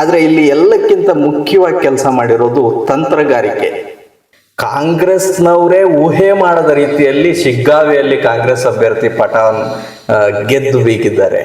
ಆದ್ರೆ ಇಲ್ಲಿ ಎಲ್ಲಕ್ಕಿಂತ ಮುಖ್ಯವಾಗಿ ಕೆಲಸ ಮಾಡಿರೋದು ತಂತ್ರಗಾರಿಕೆ. ಕಾಂಗ್ರೆಸ್ನವರೇ ಊಹೆ ಮಾಡದ ರೀತಿಯಲ್ಲಿ ಶಿಗ್ಗಾವಿಯಲ್ಲಿ ಕಾಂಗ್ರೆಸ್ ಅಭ್ಯರ್ಥಿ ಪಠಾಣ್ ಗೆದ್ದು ಬೀಗಿದ್ದಾರೆ.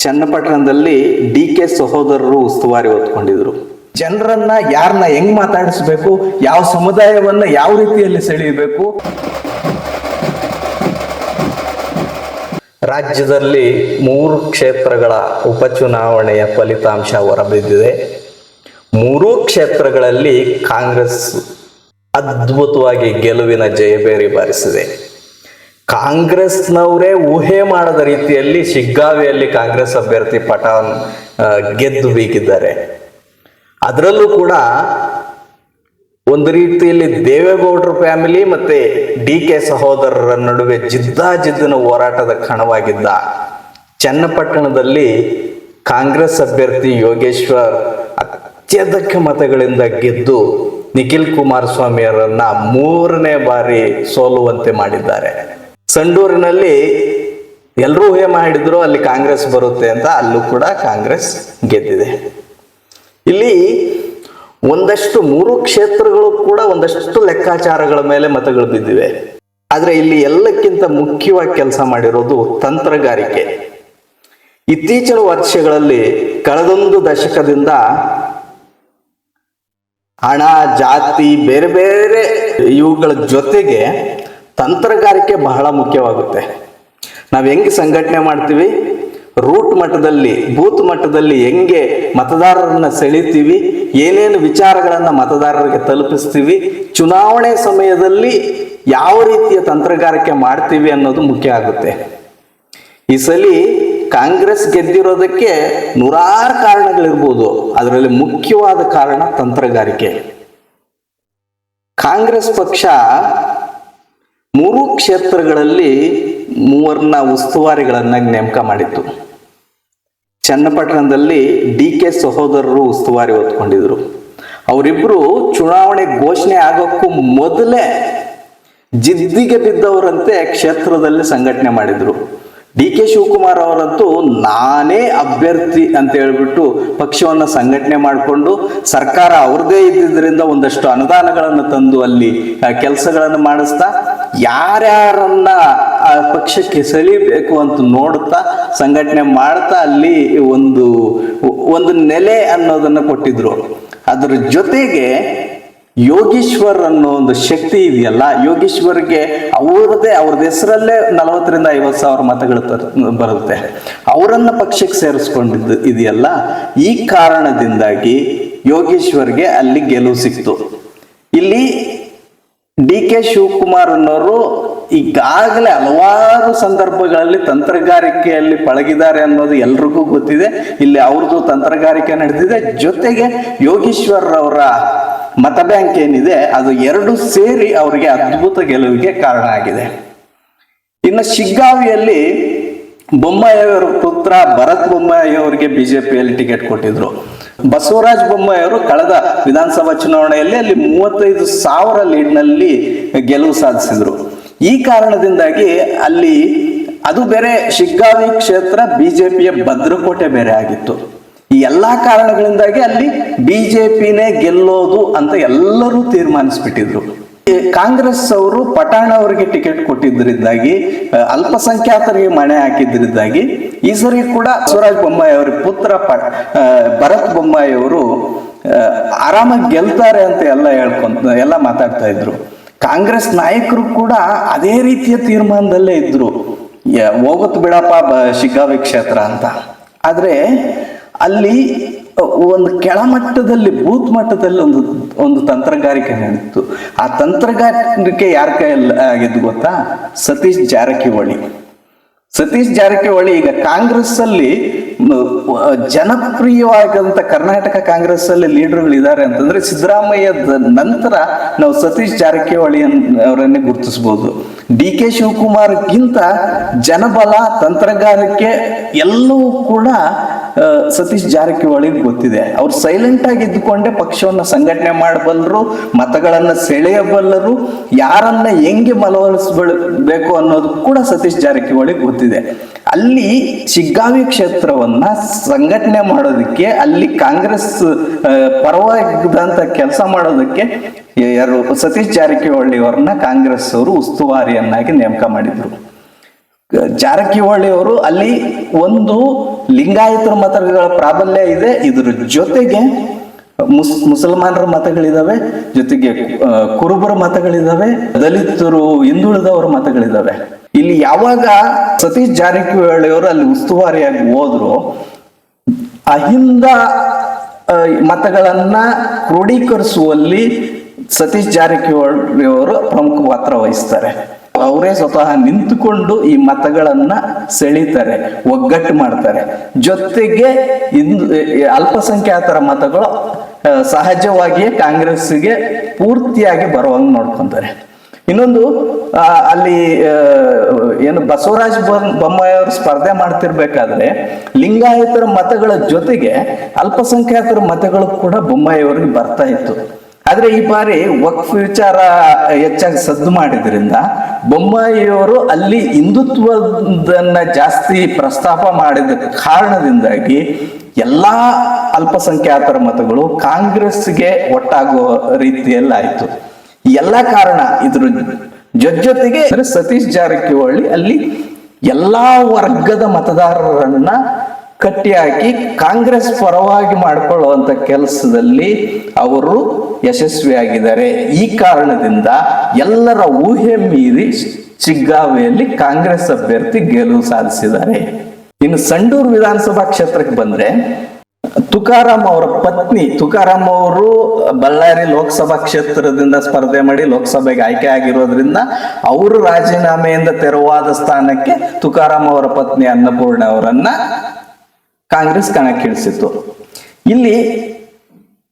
ಚನ್ನಪಟ್ಟಣದಲ್ಲಿ ಡಿ ಕೆ ಸಹೋದರರು ಉಸ್ತುವಾರಿ ಹೊತ್ಕೊಂಡಿದ್ರು. ಜನರನ್ನ ಯಾರನ್ನ ಹೆಂಗ್ ಮಾತಾಡಿಸ್ಬೇಕು, ಯಾವ ಸಮುದಾಯವನ್ನ ಯಾವ ರೀತಿಯಲ್ಲಿ ಸೆಳೆಯಬೇಕು? ರಾಜ್ಯದಲ್ಲಿ ಮೂರು ಕ್ಷೇತ್ರಗಳ ಉಪಚುನಾವಣೆಯ ಫಲಿತಾಂಶ ಹೊರಬಿದ್ದಿದೆ. ಮೂರೂ ಕ್ಷೇತ್ರಗಳಲ್ಲಿ ಕಾಂಗ್ರೆಸ್ ಅದ್ಭುತವಾಗಿ ಗೆಲುವಿನ ಜಯಬೇರಿ ಬಾರಿಸಿದೆ. ಕಾಂಗ್ರೆಸ್ನವರೇ ಊಹೆ ಮಾಡದ ರೀತಿಯಲ್ಲಿ ಶಿಗ್ಗಾವಿಯಲ್ಲಿ ಕಾಂಗ್ರೆಸ್ ಅಭ್ಯರ್ಥಿ ಪಠಾಣ್ ಗೆದ್ದು ಬೀಗಿದ್ದಾರೆ. ಅದರಲ್ಲೂ ಕೂಡ ಒಂದು ರೀತಿಯಲ್ಲಿ ದೇವೇಗೌಡರ ಫ್ಯಾಮಿಲಿ ಮತ್ತೆ ಡಿ ಕೆ ಸಹೋದರರ ನಡುವೆ ಜಿದ್ದಾಜಿದ್ದಿನ ಹೋರಾಟದ ಕಣವಾಗಿದ್ದ ಚನ್ನಪಟ್ಟಣದಲ್ಲಿ ಕಾಂಗ್ರೆಸ್ ಅಭ್ಯರ್ಥಿ ಯೋಗೇಶ್ವರ್ ಅತ್ಯಧಿಕ ಮತಗಳಿಂದ ಗೆದ್ದು ನಿಖಿಲ್ ಕುಮಾರಸ್ವಾಮಿಯವರನ್ನ ಮೂರನೇ ಬಾರಿ ಸೋಲುವಂತೆ ಮಾಡಿದ್ದಾರೆ. ಸಂಡೂರಿನಲ್ಲಿ ಎಲ್ಲರೂ ಊಹೆ ಮಾಡಿದ್ರು ಅಲ್ಲಿ ಕಾಂಗ್ರೆಸ್ ಬರುತ್ತೆ ಅಂತ, ಅಲ್ಲೂ ಕೂಡ ಕಾಂಗ್ರೆಸ್ ಗೆದ್ದಿದೆ. ಇಲ್ಲಿ ಒಂದಷ್ಟು ಮೂರು ಕ್ಷೇತ್ರಗಳು ಕೂಡ ಒಂದಷ್ಟು ಲೆಕ್ಕಾಚಾರಗಳ ಮೇಲೆ ಮತಗಳು ಬಿದ್ದಿವೆ. ಆದರೆ ಇಲ್ಲಿ ಎಲ್ಲಕ್ಕಿಂತ ಮುಖ್ಯವಾಗಿ ಕೆಲಸ ಮಾಡಿರೋದು ತಂತ್ರಗಾರಿಕೆ. ಇತ್ತೀಚಿನ ವರ್ಷಗಳಲ್ಲಿ ಕಳೆದೊಂದು ದಶಕದಿಂದ ಹಣ, ಜಾತಿ, ಬೇರೆ ಬೇರೆ ಇವುಗಳ ಜೊತೆಗೆ ತಂತ್ರಗಾರಿಕೆ ಬಹಳ ಮುಖ್ಯವಾಗುತ್ತೆ. ನಾವು ಹೆಂಗೆ ಸಂಘಟನೆ ಮಾಡ್ತೀವಿ? ರೂಟ್ ಮಟ್ಟದಲ್ಲಿ, ಬೂತ್ ಮಟ್ಟದಲ್ಲಿ ಹೆಂಗೆ ಮತದಾರರನ್ನ ಸೆಳಿತೀವಿ, ಏನೇನು ವಿಚಾರಗಳನ್ನು ಮತದಾರರಿಗೆ ತಲುಪಿಸ್ತೀವಿ, ಚುನಾವಣೆ ಸಮಯದಲ್ಲಿ ಯಾವ ರೀತಿಯ ತಂತ್ರಗಾರಿಕೆ ಮಾಡ್ತೀವಿ ಅನ್ನೋದು ಮುಖ್ಯ ಆಗುತ್ತೆ. ಈ ಸಲ ಕಾಂಗ್ರೆಸ್ ಗೆದ್ದಿರೋದಕ್ಕೆ ನೂರಾರು ಕಾರಣಗಳಿರ್ಬೋದು. ಅದರಲ್ಲಿ ಮುಖ್ಯವಾದ ಕಾರಣ ತಂತ್ರಗಾರಿಕೆ. ಕಾಂಗ್ರೆಸ್ ಪಕ್ಷ ಮೂರು ಕ್ಷೇತ್ರಗಳಲ್ಲಿ ಮೂವರ್ನ ಉಸ್ತುವಾರಿಗಳನ್ನ ನೇಮಕ ಮಾಡಿತ್ತು. ಚನ್ನಪಟ್ಟಣದಲ್ಲಿ ಡಿ ಕೆ ಸಹೋದರರು ಉಸ್ತುವಾರಿ ಹೊತ್ಕೊಂಡಿದ್ರು. ಅವರಿಬ್ರು ಚುನಾವಣೆ ಘೋಷಣೆ ಆಗೋಕ್ಕೂ ಮೊದಲೇ ಜಿದ್ದಿಗೆ ಬಿದ್ದವರಂತೆ ಕ್ಷೇತ್ರದಲ್ಲಿ ಸಂಘಟನೆ ಮಾಡಿದ್ರು. ಡಿ ಕೆ ಶಿವಕುಮಾರ್ ಅವರಂತೂ ನಾನೇ ಅಭ್ಯರ್ಥಿ ಅಂತ ಹೇಳ್ಬಿಟ್ಟು ಪಕ್ಷವನ್ನು ಸಂಘಟನೆ ಮಾಡಿಕೊಂಡು ಸರ್ಕಾರ ಅವ್ರದೇ ಇದ್ದಿದ್ದರಿಂದ ಒಂದಷ್ಟು ಅನುದಾನಗಳನ್ನು ತಂದು ಅಲ್ಲಿ ಕೆಲಸಗಳನ್ನು ಮಾಡಿಸ್ತಾ ಯಾರ್ಯಾರನ್ನ, ಆ, ಪಕ್ಷಕ್ಕೆ ಸೆಳಿಬೇಕು ಅಂತ ನೋಡ್ತಾ ಸಂಘಟನೆ ಮಾಡ್ತಾ ಅಲ್ಲಿ ಒಂದು ಒಂದು ನೆಲೆ ಅನ್ನೋದನ್ನ ಕೊಟ್ಟಿದ್ರು. ಅದರ ಜೊತೆಗೆ ಯೋಗೀಶ್ವರ್ ಅನ್ನೋ ಒಂದು ಶಕ್ತಿ ಇದೆಯಲ್ಲ, ಯೋಗೀಶ್ವರ್ಗೆ ಅವ್ರದೇ ಅವ್ರದ್ದು ಹೆಸರಲ್ಲೇ ನಲವತ್ತರಿಂದ ಐವತ್ತು ಸಾವಿರ ಮತಗಳು ಬರುತ್ತೆ. ಅವರನ್ನ ಪಕ್ಷಕ್ಕೆ ಸೇರಿಸ್ಕೊಂಡಿದ್ದು ಇದೆಯಲ್ಲ, ಈ ಕಾರಣದಿಂದಾಗಿ ಯೋಗೀಶ್ವರ್ಗೆ ಅಲ್ಲಿ ಗೆಲುವು ಸಿಕ್ತು. ಇಲ್ಲಿ ಡಿ ಕೆ ಶಿವಕುಮಾರ್ ಅನ್ನೋರು ಈಗಾಗಲೇ ಹಲವಾರು ಸಂದರ್ಭಗಳಲ್ಲಿ ತಂತ್ರಗಾರಿಕೆಯಲ್ಲಿ ಪಳಗಿದ್ದಾರೆ ಅನ್ನೋದು ಎಲ್ರಿಗೂ ಗೊತ್ತಿದೆ. ಇಲ್ಲಿ ಅವ್ರದ್ದು ತಂತ್ರಗಾರಿಕೆ ನಡೆದಿದೆ. ಜೊತೆಗೆ ಯೋಗೀಶ್ವರ್ ಅವರ ಮತ ಬ್ಯಾಂಕ್ ಏನಿದೆ, ಅದು ಎರಡು ಸೇರಿ ಅವರಿಗೆ ಅದ್ಭುತ ಗೆಲುವಿಗೆ ಕಾರಣ ಆಗಿದೆ. ಇನ್ನು ಶಿಗ್ಗಾವಿಯಲ್ಲಿ ಬೊಮ್ಮಾಯಿಯವರ ಪುತ್ರ ಭರತ್ ಬೊಮ್ಮಾಯಿ ಅವರಿಗೆ ಬಿಜೆಪಿಯಲ್ಲಿ ಟಿಕೆಟ್ ಕೊಟ್ಟಿದ್ರು. ಬಸವರಾಜ ಬೊಮ್ಮಾಯಿ ಅವರು ಕಳೆದ ವಿಧಾನಸಭಾ ಚುನಾವಣೆಯಲ್ಲಿ ಅಲ್ಲಿ ಮೂವತ್ತೈದು ಸಾವಿರ ಲೀಡ್ನಲ್ಲಿ ಗೆಲುವು ಸಾಧಿಸಿದ್ರು. ಈ ಕಾರಣದಿಂದಾಗಿ ಅಲ್ಲಿ ಅದು ಬೇರೆ ಶಿಗ್ಗಾವಿ ಕ್ಷೇತ್ರ ಬಿಜೆಪಿಯ ಭದ್ರಕೋಟೆ ಬೇರೆ ಆಗಿತ್ತು. ಈ ಎಲ್ಲಾ ಕಾರಣಗಳಿಂದಾಗಿ ಅಲ್ಲಿ ಬಿಜೆಪಿನೇ ಗೆಲ್ಲೋದು ಅಂತ ಎಲ್ಲರೂ ತೀರ್ಮಾನಿಸ್ಬಿಟ್ಟಿದ್ರು. ಕಾಂಗ್ರೆಸ್ ಅವರು ಪಟಾಣ ಅವರಿಗೆ ಟಿಕೆಟ್ ಕೊಟ್ಟಿದ್ದರಿಂದಾಗಿ ಅಲ್ಪಸಂಖ್ಯಾತರಿಗೆ ಮಣೆ ಹಾಕಿದ್ರಿಂದಾಗಿ ಈ ಸರಿ ಕೂಡ ಸ್ವರಾಜ್ ಬೊಮ್ಮಾಯಿ ಅವರ ಪುತ್ರ ಭರತ್ ಬೊಮ್ಮಾಯಿ ಅವರು ಆರಾಮಾಗಿ ಗೆಲ್ತಾರೆ ಅಂತ ಎಲ್ಲ ಹೇಳ್ಕೊಂತ, ಎಲ್ಲ ಮಾತಾಡ್ತಾ ಇದ್ರು. ಕಾಂಗ್ರೆಸ್ ನಾಯಕರು ಕೂಡ ಅದೇ ರೀತಿಯ ತೀರ್ಮಾನದಲ್ಲೇ ಇದ್ರು. ಹೋಗುತ್ತ ಬಿಡಪ್ಪ ಬ, ಶಿಗ್ಗಾವಿ ಕ್ಷೇತ್ರ ಅಂತ. ಆದ್ರೆ ಅಲ್ಲಿ ಒಂದು ಕೆಳಮಟ್ಟದಲ್ಲಿ, ಬೂತ್ ಮಟ್ಟದಲ್ಲಿ ಒಂದು ಒಂದು ತಂತ್ರಗಾರಿಕೆ ನಡೀತು ಆ ತಂತ್ರಗಾರಿಕೆ ಯಾರ ಕೈಯಲ್ಲಿ ಆಗಿದ್ದು ಗೊತ್ತಾ? ಸತೀಶ್ ಜಾರಕಿಹೊಳಿ. ಸತೀಶ್ ಜಾರಕಿಹೊಳಿ ಈಗ ಕಾಂಗ್ರೆಸ್ ಅಲ್ಲಿ ಜನಪ್ರಿಯವಾಗಂತ ಕರ್ನಾಟಕ ಕಾಂಗ್ರೆಸ್ ಅಲ್ಲಿ ಲೀಡರ್ಗಳು ಇದ್ದಾರೆ ಅಂತಂದ್ರೆ ಸಿದ್ದರಾಮಯ್ಯದ ನಂತರ ನಾವು ಸತೀಶ್ ಜಾರಕಿಹೊಳಿ ಅವರನ್ನೇ ಗುರುತಿಸಬಹುದು ಡಿ ಕೆ ಶಿವಕುಮಾರ್ಗಿಂತ ಜನಬಲ, ತಂತ್ರಗಾರಿಕೆ ಎಲ್ಲವೂ ಕೂಡ ಸತೀಶ್ ಜಾರಕಿಹೊಳಿ ಗೊತ್ತಿದೆ. ಅವ್ರು ಸೈಲೆಂಟ್ ಆಗಿ ಇದ್ದುಕೊಂಡೇ ಪಕ್ಷವನ್ನ ಸಂಘಟನೆ ಮಾಡಬಲ್ಲರು, ಮತಗಳನ್ನ ಸೆಳೆಯಬಲ್ಲರು, ಯಾರನ್ನ ಹೆಂಗೆ ಮನವೊಲಿಸಬೇಕು ಅನ್ನೋದು ಕೂಡ ಸತೀಶ್ ಜಾರಕಿಹೊಳಿ ಗೊತ್ತಿದೆ. ಅಲ್ಲಿ ಶಿಗ್ಗಾವಿ ಕ್ಷೇತ್ರವನ್ನ ಸಂಘಟನೆ ಮಾಡೋದಕ್ಕೆ, ಅಲ್ಲಿ ಕಾಂಗ್ರೆಸ್ ಪರವಾಗಿದ್ದಂತ ಕೆಲಸ ಮಾಡೋದಕ್ಕೆ ಯಾರು ಸತೀಶ್ ಜಾರಕಿಹೊಳಿ ಅವ್ರನ್ನ ಕಾಂಗ್ರೆಸ್ ಅವರು ಉಸ್ತುವಾರಿಯನ್ನಾಗಿ ನೇಮಕ ಮಾಡಿದ್ರು. ಜಾರಕಿಹೊಳಿ ಅವರು ಅಲ್ಲಿ ಒಂದು ಲಿಂಗಾಯತರ ಮತಗಳ ಪ್ರಾಬಲ್ಯ ಇದೆ. ಇದ್ರ ಜೊತೆಗೆ ಮುಸ್, ಮುಸಲ್ಮಾನರ ಮತಗಳಿದಾವೆ, ಜೊತೆಗೆ ಕುರುಬರ ಮತಗಳಿದಾವೆ, ದಲಿತರು, ಹಿಂದುಳಿದವರ ಮತಗಳಿದಾವೆ. ಇಲ್ಲಿ ಯಾವಾಗ ಸತೀಶ್ ಜಾರಕಿಹೊಳಿ ಅವರು ಅಲ್ಲಿ ಉಸ್ತುವಾರಿಯಾಗಿ ಹೋದ್ರು, ಅಹಿಂದ ಮತಗಳನ್ನ ಕ್ರೋಢೀಕರಿಸುವಲ್ಲಿ ಸತೀಶ್ ಜಾರಕಿಹೊಳಿ ಅವರು ಪ್ರಮುಖ ಪಾತ್ರ ವಹಿಸ್ತಾರೆ. ಅವರೇ ಸ್ವತಃ ನಿಂತುಕೊಂಡು ಈ ಮತಗಳನ್ನ ಸೆಳೀತಾರೆ, ಒಗ್ಗಟ್ಟು ಮಾಡ್ತಾರೆ. ಜೊತೆಗೆ ಇಂದು ಅಲ್ಪಸಂಖ್ಯಾತರ ಮತಗಳು ಸಹಜವಾಗಿಯೇ ಕಾಂಗ್ರೆಸ್ಗೆ ಪೂರ್ತಿಯಾಗಿ ಬರುವಂಗ್ ನೋಡ್ಕೊಂತಾರೆ. ಇನ್ನೊಂದು ಅಲ್ಲಿ ಏನು ಬಸವರಾಜ ಬೊಮ್ಮಾಯಿಯವರು ಬೊಮ್ಮಾಯಿ ಅವರು ಸ್ಪರ್ಧೆ ಮಾಡ್ತಿರ್ಬೇಕಾದ್ರೆ, ಲಿಂಗಾಯತರ ಮತಗಳ ಜೊತೆಗೆ ಅಲ್ಪಸಂಖ್ಯಾತರ ಮತಗಳು ಕೂಡ ಬೊಮ್ಮಾಯಿ ಅವರಿಗೆ ಬರ್ತಾ ಇತ್ತು. ಆದ್ರೆ ಈ ಬಾರಿ ವಕ್ಫ್ ವಿಚಾರ ಹೆಚ್ಚಾಗಿ ಸದ್ದು ಮಾಡಿದ್ರಿಂದ ಬೊಮ್ಮಾಯಿಯವರು ಅಲ್ಲಿ ಹಿಂದುತ್ವದನ್ನ ಜಾಸ್ತಿ ಪ್ರಸ್ತಾಪ ಮಾಡಿದ ಕಾರಣದಿಂದಾಗಿ ಎಲ್ಲಾ ಅಲ್ಪಸಂಖ್ಯಾತರ ಮತಗಳು ಕಾಂಗ್ರೆಸ್ಗೆ ಒಟ್ಟಾಗುವ ರೀತಿಯಲ್ಲಿ ಆಯ್ತು ಈ ಎಲ್ಲಾ ಕಾರಣ ಇದ್ರ ಜೊತೆಗೆ ಸತೀಶ್ ಜಾರಕಿಹೊಳಿ ಅಲ್ಲಿ ಎಲ್ಲಾ ವರ್ಗದ ಮತದಾರರನ್ನ ಕಟ್ಟಿ ಹಾಕಿ ಕಾಂಗ್ರೆಸ್ ಪರವಾಗಿ ಮಾಡಿಕೊಳ್ಳುವಂತ ಕೆಲಸದಲ್ಲಿ ಅವರು ಯಶಸ್ವಿಯಾಗಿದ್ದಾರೆ. ಈ ಕಾರಣದಿಂದ ಎಲ್ಲರ ಊಹೆ ಮೀರಿ ಚಿಗ್ಗಾವೆಯಲ್ಲಿ ಕಾಂಗ್ರೆಸ್ ಅಭ್ಯರ್ಥಿ ಗೆಲುವು ಸಾಧಿಸಿದ್ದಾರೆ. ಇನ್ನು ಸಂಡೂರು ವಿಧಾನಸಭಾ ಕ್ಷೇತ್ರಕ್ಕೆ ಬಂದ್ರೆ ತುಕಾರಾಮ್ ಅವರ ಪತ್ನಿ, ತುಕಾರಾಮ್ ಅವರು ಬಳ್ಳಾರಿ ಲೋಕಸಭಾ ಕ್ಷೇತ್ರದಿಂದ ಸ್ಪರ್ಧೆ ಮಾಡಿ ಲೋಕಸಭೆಗೆ ಆಯ್ಕೆ ಆಗಿರೋದ್ರಿಂದ ಅವರು ರಾಜೀನಾಮೆಯಿಂದ ತೆರವಾದ ಸ್ಥಾನಕ್ಕೆ ತುಕಾರಾಮ್ ಅವರ ಪತ್ನಿ ಅನ್ನಪೂರ್ಣ ಅವರನ್ನ ಕಾಂಗ್ರೆಸ್ ಕಣಕ್ಕಿಳಿಸಿತ್ತು. ಇಲ್ಲಿ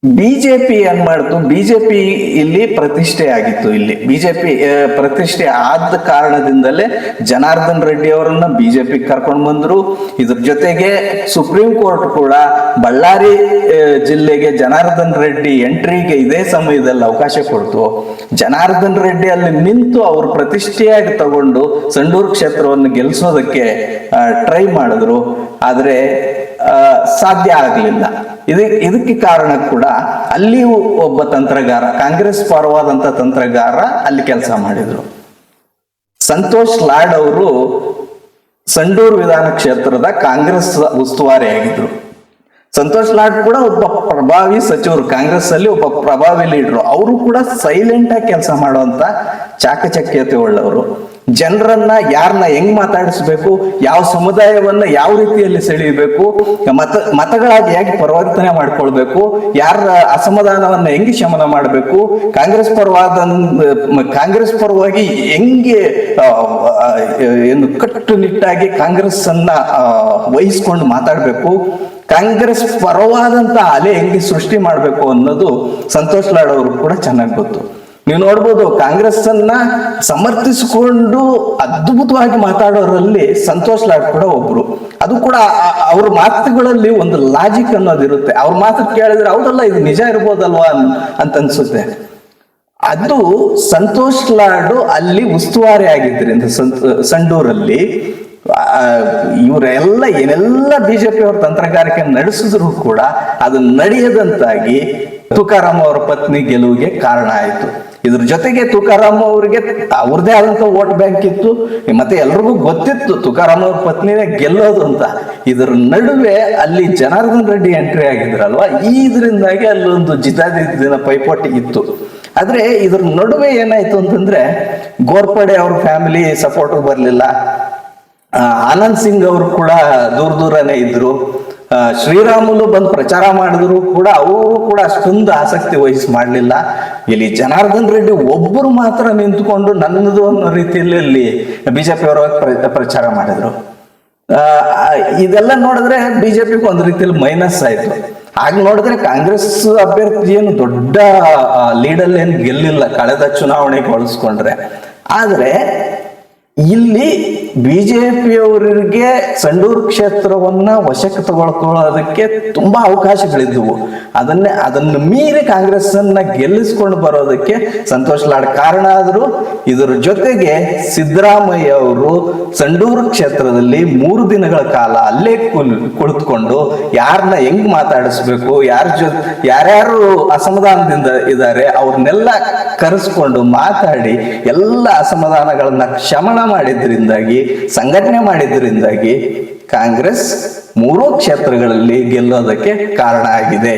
ಬಿಜೆಪಿ ಏನ್ ಮಾಡ್ತು? ಬಿಜೆಪಿ ಇಲ್ಲಿ ಪ್ರತಿಷ್ಠೆ ಆಗಿತ್ತು ಇಲ್ಲಿ. ಬಿಜೆಪಿ ಪ್ರತಿಷ್ಠೆ ಆದ ಕಾರಣದಿಂದಲೇ ಜನಾರ್ದನ್ ರೆಡ್ಡಿ ಅವರನ್ನ ಬಿಜೆಪಿ ಕರ್ಕೊಂಡು ಬಂದ್ರು. ಇದ್ರ ಜೊತೆಗೆ ಸುಪ್ರೀಂ ಕೋರ್ಟ್ ಕೂಡ ಬಳ್ಳಾರಿ ಜಿಲ್ಲೆಗೆ ಜನಾರ್ದನ್ ರೆಡ್ಡಿ ಎಂಟ್ರಿಗೆ ಇದೇ ಸಮಯದಲ್ಲಿ ಅವಕಾಶ ಕೊಡ್ತು. ಜನಾರ್ದನ್ ರೆಡ್ಡಿ ಅಲ್ಲಿ ನಿಂತು ಅವರು ಪ್ರತಿಷ್ಠೆಯಾಗಿ ತಗೊಂಡು ಸಂಡೂರು ಕ್ಷೇತ್ರವನ್ನು ಗೆಲ್ಲಿಸೋದಕ್ಕೆ ಟ್ರೈ ಮಾಡಿದ್ರು. ಆದ್ರೆ ಸಾಧ್ಯ ಆಗಲಿಲ್ಲ. ಇದು, ಇದಕ್ಕೆ ಕಾರಣ ಕೂಡ ಅಲ್ಲಿಯೂ ಒಬ್ಬ ತಂತ್ರಗಾರ, ಕಾಂಗ್ರೆಸ್ ಪರವಾದಂತ ತಂತ್ರಗಾರ ಅಲ್ಲಿ ಕೆಲಸ ಮಾಡಿದ್ರು. ಸಂತೋಷ್ ಲಾಡ್ ಅವರು ಸಂಡೂರು ವಿಧಾನ ಕ್ಷೇತ್ರದ ಕಾಂಗ್ರೆಸ್ ಉಸ್ತುವಾರಿ ಆಗಿದ್ರು. ಸಂತೋಷ್ ಲಾಡ್ ಕೂಡ ಒಬ್ಬ ಪ್ರಭಾವಿ ಸಚಿವರು ಕಾಂಗ್ರೆಸ್ ಅಲ್ಲಿ ಒಬ್ಬ ಪ್ರಭಾವಿ ಲೀಡರು ಅವರು ಕೂಡ ಸೈಲೆಂಟ್ ಆಗಿ ಕೆಲಸ ಮಾಡುವಂತ ಚಾಕಚಕ್ಯತೆ ಉಳ್ಳವರು. ಜನರನ್ನ ಯಾರನ್ನ ಹೆಂಗ್ ಮಾತಾಡಿಸ್ಬೇಕು, ಯಾವ ಸಮುದಾಯವನ್ನ ಯಾವ ರೀತಿಯಲ್ಲಿ ಸೆಳೆಯಬೇಕು, ಮತ, ಮತಗಳಾಗಿ ಹೇಗೆ ಪರಿವರ್ತನೆ ಮಾಡ್ಕೊಳ್ಬೇಕು, ಯಾರ ಅಸಮಾಧಾನವನ್ನ ಹೆಂಗೆ ಶಮನ ಮಾಡಬೇಕು, ಕಾಂಗ್ರೆಸ್ ಪರವಾದ ಕಾಂಗ್ರೆಸ್ ಪರವಾಗಿ ಹೆಂಗೆ ಏನು ಕಟ್ಟುನಿಟ್ಟಾಗಿ ಕಾಂಗ್ರೆಸ್ ಅನ್ನ ವಹಿಸ್ಕೊಂಡು ಮಾತಾಡ್ಬೇಕು, ಕಾಂಗ್ರೆಸ್ ಪರವಾದಂತ ಅಲೆ ಹೆಂಗೆ ಸೃಷ್ಟಿ ಮಾಡಬೇಕು ಅನ್ನೋದು ಸಂತೋಷ್ ಲಾಡ್ ಅವರು ಕೂಡ ಚೆನ್ನಾಗಿ ಗೊತ್ತು. ನೀವು ನೋಡ್ಬೋದು ಕಾಂಗ್ರೆಸ್ ಅನ್ನ ಸಮರ್ಥಿಸಿಕೊಂಡು ಅದ್ಭುತವಾಗಿ ಮಾತಾಡೋರಲ್ಲಿ ಸಂತೋಷ್ ಲಾಡ್ ಕೂಡ ಒಬ್ರು. ಅದು ಕೂಡ ಅವ್ರ ಮಾತುಗಳಲ್ಲಿ ಒಂದು ಲಾಜಿಕ್ ಅನ್ನೋದಿರುತ್ತೆ ಅವ್ರ ಮಾತು ಕೇಳಿದ್ರೆ ಹೌದಲ್ಲ, ಇದು ನಿಜ ಇರ್ಬೋದಲ್ವಾ ಅಂತ ಅನ್ಸುತ್ತೆ. ಅದು ಸಂತೋಷ್ ಲಾಡು ಅಲ್ಲಿ ಉಸ್ತುವಾರಿ ಆಗಿದ್ರಿಂದ ಸಂಡೂರಲ್ಲಿ ಇವರೆಲ್ಲ ಏನೆಲ್ಲ ಬಿಜೆಪಿ ಅವ್ರ ತಂತ್ರಗಾರಿಕೆ ನಡೆಸಿದ್ರು ಕೂಡ ಅದು ನಡೆಯದಂತಾಗಿ ತುಕಾರಾಮ್ ಅವರ ಪತ್ನಿ ಗೆಲುವಿಗೆ ಕಾರಣ ಆಯಿತು. ಇದ್ರ ಜೊತೆಗೆ ತುಕಾರಾಮ್ ಅವರಿಗೆ ಅವ್ರದೇ ಆದಂತ ವೋಟ್ ಬ್ಯಾಂಕ್ ಇತ್ತು. ಮತ್ತೆ ಎಲ್ರಿಗೂ ಗೊತ್ತಿತ್ತು ತುಕಾರಾಮ್ ಅವ್ರ ಪತ್ನಿನೇ ಗೆಲ್ಲೋದು ಅಂತ. ಇದ್ರ ನಡುವೆ ಅಲ್ಲಿ ಜನಾರ್ದನ್ ರೆಡ್ಡಿ ಎಂಟ್ರಿ ಆಗಿದ್ರಲ್ವಾ? ಈ ಇದರಿಂದಾಗಿ ಅಲ್ಲೊಂದು ದಿನ ಪೈಪೋಟಿ ಇತ್ತು. ಆದ್ರೆ ಇದ್ರ ನಡುವೆ ಏನಾಯ್ತು ಅಂತಂದ್ರೆ ಗೋರ್ಪಡೆ ಅವ್ರ ಫ್ಯಾಮಿಲಿ ಸಪೋರ್ಟ್ ಬರ್ಲಿಲ್ಲ. ಆನಂದ್ ಸಿಂಗ್ ಅವರು ಕೂಡ ದೂರ ದೂರನೇ ಇದ್ರು. ಶ್ರೀರಾಮುಲು ಬಂದು ಪ್ರಚಾರ ಮಾಡಿದ್ರು ಕೂಡ ಅವರು ಕೂಡ ಅಷ್ಟೊಂದು ಆಸಕ್ತಿ ವಹಿಸಿ ಮಾಡಲಿಲ್ಲ ಇಲ್ಲಿ ಜನಾರ್ದನ್ ರೆಡ್ಡಿ ಒಬ್ಬರು ಮಾತ್ರ ನಿಂತುಕೊಂಡು ನನ್ನದು ಅನ್ನೋ ರೀತಿಯಲ್ಲಿ ಇಲ್ಲಿ ಬಿಜೆಪಿ ಅವರ ಪ್ರಚಾರ ಮಾಡಿದ್ರು. ಇದೆಲ್ಲ ನೋಡಿದ್ರೆ ಬಿಜೆಪಿಗೆ ಒಂದು ರೀತಿಯಲ್ಲಿ ಮೈನಸ್ ಆಯ್ತು. ಹಾಗೆ ನೋಡಿದ್ರೆ ಕಾಂಗ್ರೆಸ್ ಅಭ್ಯರ್ಥಿ ಏನು ದೊಡ್ಡ ಲೀಡಲ್ಲಿ ಏನು ಗೆಲ್ಲಿಲ್ಲ, ಕಳೆದ ಚುನಾವಣೆಗೆ ಹೋಲಿಸ್ಕೊಂಡ್ರೆ. ಆದ್ರೆ ಇಲ್ಲಿ ಬಿಜೆಪಿಯವರಿಗೆ ಸಂಡೂರು ಕ್ಷೇತ್ರವನ್ನ ವಶಕ್ಕೆ ತಗೊಳ್ಕೊಳ್ಳೋದಕ್ಕೆ ತುಂಬಾ ಅವಕಾಶಗಳಿದ್ದವು. ಅದನ್ನೇ ಅದನ್ನು ಮೀರಿ ಕಾಂಗ್ರೆಸ್ ಅನ್ನ ಗೆಲ್ಲಿಸ್ಕೊಂಡು ಬರೋದಕ್ಕೆ ಸಂತೋಷ್ ಲಾಡ್. ಕಾರಣ ಆದರೂ ಇದರ ಜೊತೆಗೆ ಸಿದ್ದರಾಮಯ್ಯ ಅವರು ಸಂಡೂರು ಕ್ಷೇತ್ರದಲ್ಲಿ ಮೂರು ದಿನಗಳ ಕಾಲ ಅಲ್ಲೇ ಕುಳಿತುಕೊಂಡು ಯಾರನ್ನ ಹೆಂಗ್ ಮಾತಾಡಿಸ್ಬೇಕು, ಯಾರ ಜೊತೆ ಯಾರ್ಯಾರು ಅಸಮಾಧಾನದಿಂದ ಇದ್ದಾರೆ ಅವ್ರನ್ನೆಲ್ಲ ಕರೆಸ್ಕೊಂಡು ಮಾತಾಡಿ ಎಲ್ಲ ಅಸಮಾಧಾನಗಳನ್ನ ಶಮನ ಮಾಡಿದ್ರಿಂದಾಗಿ ಸಂಘಟನೆ ಮಾಡಿದ್ರಿಂದಾಗಿ ಕಾಂಗ್ರೆಸ್ ಮೂರೂ ಕ್ಷೇತ್ರಗಳಲ್ಲಿ ಗೆಲ್ಲೋದಕ್ಕೆ ಕಾರಣ ಆಗಿದೆ.